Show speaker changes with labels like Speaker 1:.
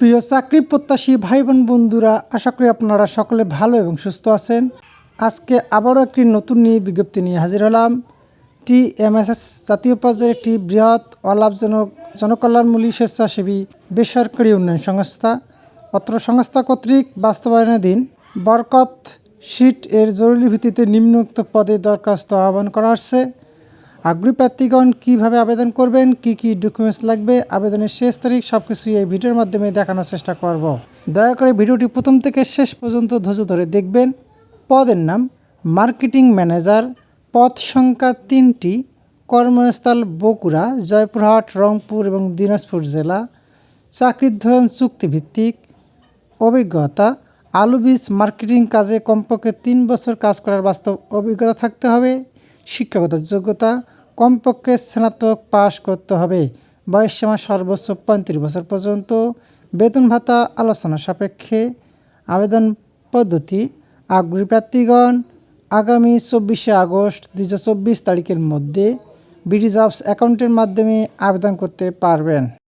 Speaker 1: প্রিয় চাকরি প্রত্যাশী ভাই বোন বন্ধুরা, আশা করি আপনারা সকলে ভালো এবং সুস্থ আছেন। আজকে আবারও একটি নতুন নিয়ে বিজ্ঞপ্তি নিয়ে হাজির হলাম। টি এমএসএস জাতীয় পর্যায়ের একটি বৃহৎ, অলাভজনক জনকল্যাণমূলী স্বেচ্ছাসেবী বেসরকারি উন্নয়ন সংস্থা, অত্র সংস্থা কর্তৃক বাস্তবায়নাধীন বরকত শিট এর জরুরি ভিত্তিতে নিম্নোক্ত পদে দরখাস্ত আহ্বান করা হচ্ছে। আগ্রহী প্রার্থীগণ কীভাবে আবেদন করবেন, কি কি ডকুমেন্টস লাগবে, আবেদনের শেষ তারিখ সব কিছুই এই ভিডিওর মাধ্যমে দেখানোর চেষ্টা করব। দয়া করে ভিডিওটি প্রথম থেকে শেষ পর্যন্ত ধৈর্য ধরে দেখবেন। পদের নাম মার্কেটিং ম্যানেজার, পদ সংখ্যা তিনটি, কর্মস্থল বকুড়া, জয়পুরহাট, রংপুর এবং দিনাজপুর জেলা, চাকরির ধরন চুক্তিভিত্তিক, অভিজ্ঞতা আলু বীজ মার্কেটিং কাজে কমপক্ষে তিন বছর কাজ করার বাস্তব অভিজ্ঞতা থাকতে হবে, শিক্ষাগত যোগ্যতা কমপক্ষে স্নাতক পাশ করতে হবে। বয়স সীমা সর্বোচ্চ পঁয়ত্রিশ বছর পর্যন্ত। বেতন ভাতা আলোচনা সাপেক্ষে। আবেদন পদ্ধতি। আগ্রহী প্রার্থীগণ, আগামী চব্বিশে আগস্ট দু হাজার চব্বিশ তারিখের মধ্যে বিডি জবস অ্যাকাউন্টের মাধ্যমে আবেদন করতে পারবেন।